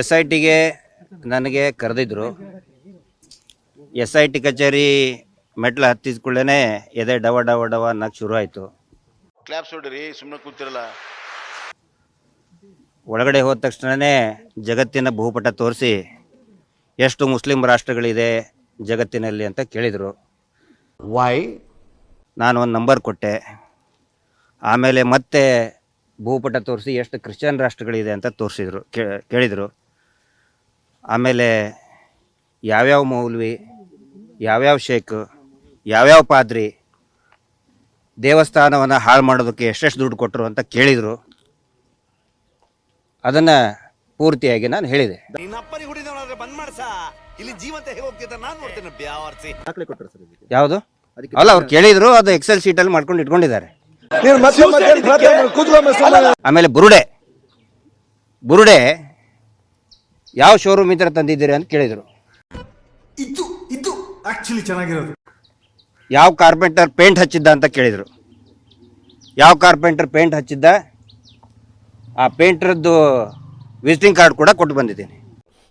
S I ಟಿಗೆ ನನಗೆ ಕರೆದಿದ್ರು. S I T ಕಚೇರಿ ಮೆಟ್ಲು ಹತ್ತಿದ ಕೂಡಲೇ ಎದೆ ಡವ ಡವ ಡವ ಅನ್ನಕ್ಕೆ ಶುರು ಆಯಿತು. ಕ್ಲಾಪ್ಸ್ ಹೊಡ್ರಿ ಸುಮ್ಮನೆ ಕೂತಿರಲ್ಲ. ಒಳಗಡೆ ಹೋದ ತಕ್ಷಣವೇ ಜಗತ್ತಿನ ಭೂಪಟ ತೋರಿಸಿ ಎಷ್ಟು ಮುಸ್ಲಿಂ ರಾಷ್ಟ್ರಗಳಿದೆ ಜಗತ್ತಿನಲ್ಲಿ ಅಂತ ಕೇಳಿದರು. ವೈ ನಾನು ಒಂದು ನಂಬರ್ ಕೊಟ್ಟೆ. ಆಮೇಲೆ ಮತ್ತೆ ಭೂಪಟ ತೋರಿಸಿ ಎಷ್ಟು ಕ್ರಿಶ್ಚಿಯನ್ ರಾಷ್ಟ್ರಗಳಿದೆ ಅಂತ ತೋರಿಸಿದ್ರು ಕೇಳಿದರು. ಆಮೇಲೆ ಯಾವ್ಯಾವ ಮೌಲ್ವಿ ಯಾವ್ಯಾವ ಶೇಖ್ ಯಾವ್ಯಾವ ಪಾದ್ರಿ ದೇವಸ್ಥಾನವನ್ನು ಹಾಳು ಮಾಡೋದಕ್ಕೆ ಎಷ್ಟೆಷ್ಟು ದುಡ್ಡು ಕೊಟ್ಟರು ಅಂತ ಕೇಳಿದರು. ಅದನ್ನು ಪೂರ್ತಿಯಾಗಿ ನಾನು ಹೇಳಿದೆ. ಯಾವುದು? ಅಲ್ಲ ಅವ್ರು ಕೇಳಿದ್ರು ಅದು ಎಕ್ಸೆಲ್ ಶೀಟಲ್ಲಿ ಮಾಡ್ಕೊಂಡು ಇಟ್ಕೊಂಡಿದ್ದಾರೆ. ಆಮೇಲೆ ಬುರುಡೆ. ಬುರುಡೆ ಯಾವ ಶೋರೂಮ್ ಇದ್ರೆ ತಂದಿದ್ದೀರಿ ಅಂತ ಕೇಳಿದ್ರು. ಇದು ಇದು ಆಕ್ಚುಲಿ ಚೆನ್ನಾಗಿರೋದು. ಯಾವ ಕಾರ್ಪೆಂಟರ್ ಪೇಂಟ್ ಹಚ್ಚಿದ್ದ ಅಂತ ಕೇಳಿದರು. ಯಾವ ಕಾರ್ಪೆಂಟರ್ ಪೇಂಟ್ ಹಚ್ಚಿದ್ದ? ಆ ಪೇಂಟ್ರದ್ದು ವಿಸಿಟಿಂಗ್ ಕಾರ್ಡ್ ಕೂಡ ಕೊಟ್ಟು ಬಂದಿದ್ದೀನಿ.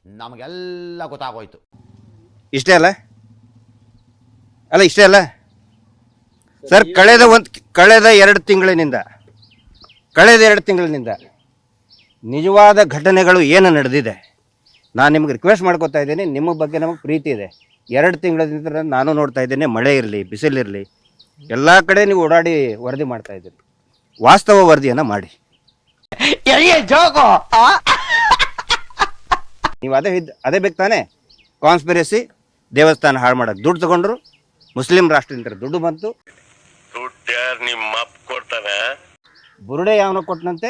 ನಮಗೆಲ್ಲ ಗೊತ್ತಾಗೋಯ್ತು. ಇಷ್ಟೇ ಅಲ್ಲ? ಅಲ್ಲ ಇಷ್ಟೇ ಅಲ್ಲ? ಸರ್ ಕಳೆದ ಒಂದು ಕಳೆದ ಎರಡು ತಿಂಗಳಿನಿಂದ ಕಳೆದ ಎರಡು ತಿಂಗಳಿನಿಂದ ನಿಜವಾದ ಘಟನೆಗಳು ಏನು ನಡೆದಿದೆ? ನಾನು ನಿಮ್ಗೆ ರಿಕ್ವೆಸ್ಟ್ ಮಾಡ್ಕೊತಾ ಇದ್ದೀನಿ ನಿಮ್ಮ ಬಗ್ಗೆ ನಮಗೆ ಪ್ರೀತಿ ಇದೆ. ಎರಡು ತಿಂಗಳಿಂದ ನಾನು ನೋಡ್ತಾ ಇದ್ದೇನೆ ಮಳೆ ಇರಲಿ ಬಿಸಿಲಿರಲಿ ಎಲ್ಲ ಕಡೆ ನೀವು ಓಡಾಡಿ ವರದಿ ಮಾಡ್ತಾ ಇದ್ದೀರಿ ವಾಸ್ತವ ವರದಿಯನ್ನು ಮಾಡಿ. ನೀವು ಅದೇ ಇದ್ದು ಅದೇ ಬೇಕು ತಾನೇ? ಕಾನ್ಸ್ಪಿರಸಿ ದೇವಸ್ಥಾನ ಹಾಳು ಮಾಡೋಕ್ಕೆ ದುಡ್ಡು ತಗೊಂಡ್ರು ಮುಸ್ಲಿಂ ರಾಷ್ಟ್ರದಿಂದ ದುಡ್ಡು ಬಂತು. ಯಾರು ನಿಮ್ಮ ಅಪ್ಪ ಕೊಡ್ತಾನೆ ಬುರುಡೆ ಯಾವನ ಕೊಟ್ಟನಂತೆ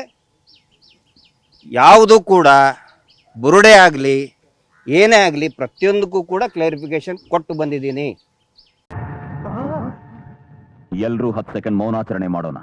ಯಾವುದು ಕೂಡ ಬುರುಡೆ ಆಗಲಿ ಏನೇ ಆಗಲಿ ಪ್ರತಿಯೊಂದಕ್ಕೂ ಕೂಡ ಕ್ಲಾರಿಫಿಕೇಶನ್ ಕೊಟ್ಟು ಬಂದಿದ್ದೀನಿ. ಎಲ್ಲರೂ ಹತ್ತು ಸೆಕೆಂಡ್ ಮೌನಾಚರಣೆ ಮಾಡೋಣ.